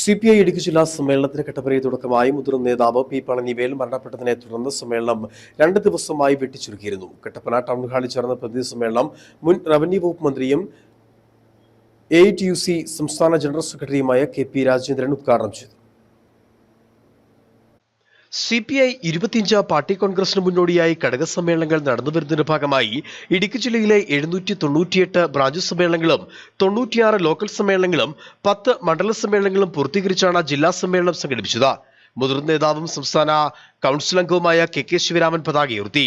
C P I Idukki ജില്ലാ സമ്മേളനത്തിന് കട്ടപ്പനയിൽ തുടക്കമായി മുതിർന്ന നേതാവ് പി പളനിവേൽ മരണപ്പെട്ടതിനെ തുടർന്ന് സമ്മേളനം രണ്ട് ദിവസമായി വെട്ടിച്ചുരുക്കിയിരുന്നു. കട്ടപ്പന ടൗൺ ഹാളിൽ ചേർന്ന പ്രതിനിധി സമ്മേളനം മുൻ റവന്യൂ വകുപ്പ് മന്ത്രിയും എ ടി യു സി സംസ്ഥാന ജനറൽ സെക്രട്ടറിയുമായ കെ പി രാജേന്ദ്രൻ ഉദ്ഘാടനം ചെയ്തു. സി പി ഐ ഇരുപത്തിയഞ്ച് പാർട്ടി കോൺഗ്രസിന് മുന്നോടിയായി ഘടക സമ്മേളനങ്ങൾ നടന്നു നടന്നുവരുന്നതിന്റെ ഭാഗമായി ഇടുക്കി ജില്ലയിലെ എഴുന്നൂറ്റി തൊണ്ണൂറ്റിയെട്ട് ബ്രാഞ്ച് സമ്മേളനങ്ങളും തൊണ്ണൂറ്റിയാറ് ലോക്കൽ സമ്മേളനങ്ങളും പത്ത് മണ്ഡല സമ്മേളനങ്ങളും പൂർത്തീകരിച്ചാണ് ജില്ലാ സമ്മേളനം സംഘടിപ്പിച്ചത്. മുതിർന്ന നേതാവും സംസ്ഥാന കൗൺസിൽ അംഗവുമായ കെ കെ ശിവരാമൻ പതാക ഉയർത്തി.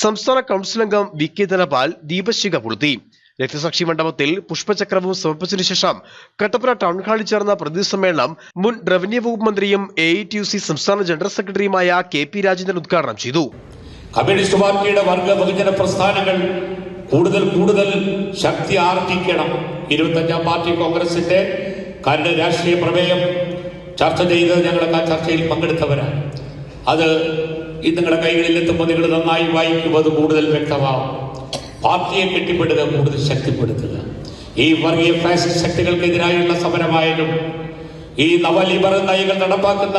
സംസ്ഥാന കൗൺസിൽ അംഗം വി കെ ധനപാൽ ദീപശിഖ പുളുത്തി രക്തസാക്ഷി മണ്ഡപത്തിൽ പുഷ്പചക്രവും സമർപ്പിച്ചതിനു ശേഷം കട്ടപ്പന ടൗൺ ഹാളിൽ ചേർന്ന പ്രതിനിധി സമ്മേളനം മുൻ റവന്യൂ വകുപ്പ് മന്ത്രിയും A I T U C സംസ്ഥാന ജനറൽ സെക്രട്ടറിയുമായ കെ പി രാജേന്ദ്രൻ ഉദ്ഘാടനം ചെയ്തു. കമ്മ്യൂണിസ്റ്റ് പാർട്ടിയുടെ വർഗ ബഹുജന പ്രസ്ഥാനങ്ങൾ കൂടുതൽ കൂടുതൽ ശക്തി ആർജിക്കണം. ഇരുപത്തഞ്ചാം പാർട്ടി കോൺഗ്രസിന്റെ കാരണം രാഷ്ട്രീയ പ്രമേയം ചർച്ച ചെയ്ത് ഞങ്ങളൊക്കെ ആ ചർച്ചയിൽ പങ്കെടുത്തവരാണ്. അത് ഈ നിങ്ങളുടെ കൈകളിൽ എത്തുമ്പോൾ നിങ്ങൾ നന്നായി വായിക്കുമ്പോൾ അത് കൂടുതൽ വ്യക്തമാവും. പാർട്ടിയെ കെട്ടിപ്പടുക കൂടുതൽ ശക്തിപ്പെടുത്തുക. ഈ വർഗീയ ഫാസിസ്റ്റ് ശക്തികൾക്കെതിരായുള്ള സമരമായാലും ഈ നവലിബറൽ നയങ്ങൾ നടപ്പാക്കുന്ന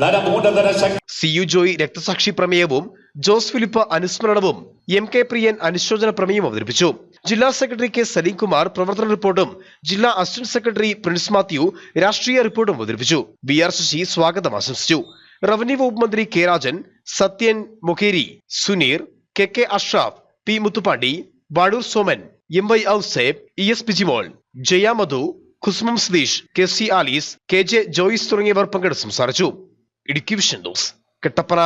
ധനമൂലധന ശക്തി സി യു ജോയി രക്തസാക്ഷി പ്രമേയവും ജോസ് ഫിലിപ്പ് അനുസ്മരണവും എം കെ പ്രിയൻ അനുശോചന പ്രമേയം അവതരിപ്പിച്ചു. ജില്ലാ സെക്രട്ടറി കെ സലീം കുമാർ പ്രവർത്തന റിപ്പോർട്ടും ജില്ലാ അസിസ്റ്റന്റ് സെക്രട്ടറി പ്രിൻസ് മാത്യു രാഷ്ട്രീയ റിപ്പോർട്ടും അവതരിപ്പിച്ചു. ബി ആർ ശശി സ്വാഗതം ആശംസിച്ചു. റവന്യൂ വകുപ്പ് മന്ത്രി K Rajan Sathyan Mokeri Suneer K K Ashraf P Muthupandi Vazhoor Soman M Y Ousep E S Bijimol Jaya Madhu Kusumam Satheesh K C Alice K J Joyce തുടങ്ങിയവർ പങ്കെടുത്ത് സംസാരിച്ചു. Idukki vision news Kattappana.